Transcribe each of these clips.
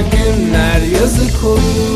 günler yazık olur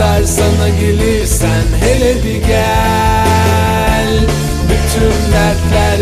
Uzaklar sana gelirsen hele bir gel. Bütün dertler